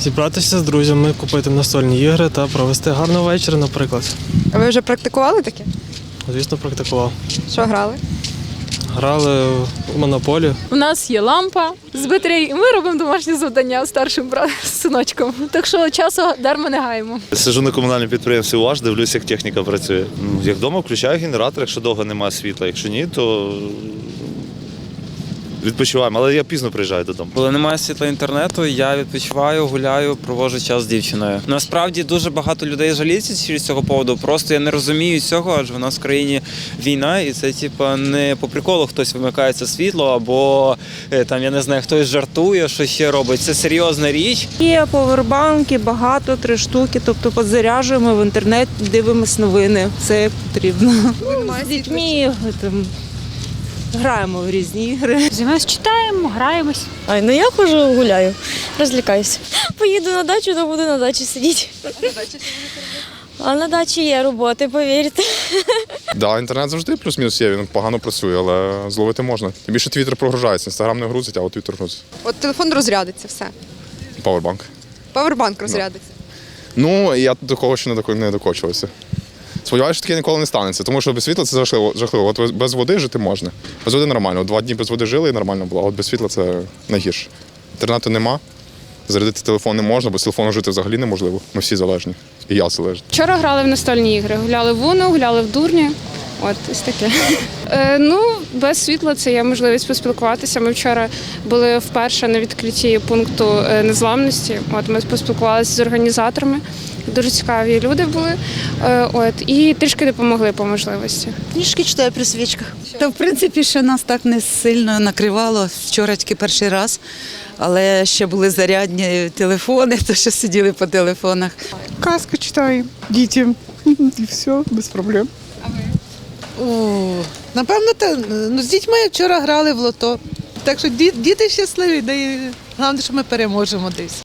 Зібратися з друзями, купити настольні ігри та провести гарний вечір, наприклад. А ви вже практикували таке? Звісно, практикував. Що грали? Грали в монополію. У нас є лампа з батареї, і ми робимо домашні завдання старшим братом синочком. Так що часу дарма не гаємо. Сижу на комунальному підприємстві УАЖ, дивлюся, як техніка працює. Ну, Як вдома включаю генератор, якщо довго немає світла. Якщо ні, то відпочиваємо. Але я пізно приїжджаю додому. Коли немає світла інтернету, я відпочиваю, гуляю, проводжу час з дівчиною. Насправді дуже багато людей жаліються через цього поводу. Просто я не розумію цього, адже в нас в країні війна, і це типа не по приколу хтось вимикається світло, або е, там я не знаю, хтось жартує, що ще робить. Це серйозна річ. Є повербанки, багато, три штуки. Тобто підзаряджуємо в інтернет, дивимось новини. Це потрібно. З дітьми там, граємо в різні ігри. Займаємось, читаємо, граємось. Ай, ну я хожу, гуляю, розвлікаюся. Поїду на дачу, то буду на дачі сидіти. А на дачі є роботи, повірте. Да, інтернет завжди плюс-мінус є, він погано працює, але зловити можна. Тим більше твіттер прогружається, інстаграм не грузить, а от твіттер грузить. От телефон розрядиться, все. Павербанк. Павербанк розрядиться. Ну, я до кого ще не докочувався. Сподіваюся, що таке ніколи не станеться, тому що без світла це жахливо. жахливо. От без води жити можна. Без води нормально. Два дні без води жили і нормально було, а от без світла це найгірше. Інтернету нема, зарядити телефон не можна, бо з телефону жити взагалі неможливо. Ми всі залежні. І я залежний. Вчора грали в настольні ігри. Гуляли в Уну, гуляли в дурні. От ось таке. Е, ну, без світла це є можливість поспілкуватися. Ми вчора були вперше на відкритті пункту е, незламності. От ми поспілкувалися з організаторами. Дуже цікаві люди були. Е, от і трішки допомогли по можливості. Книжки читаю при свічках. Та в принципі ще нас так не сильно накривало. Вчора тільки перший раз, але ще були зарядні телефони, то ще сиділи по телефонах. Казку читаю дітям. І все, без проблем. Напевно, та, ну, з дітьми вчора грали в лото. Так що діти щасливі, і головне, що ми переможемо десь.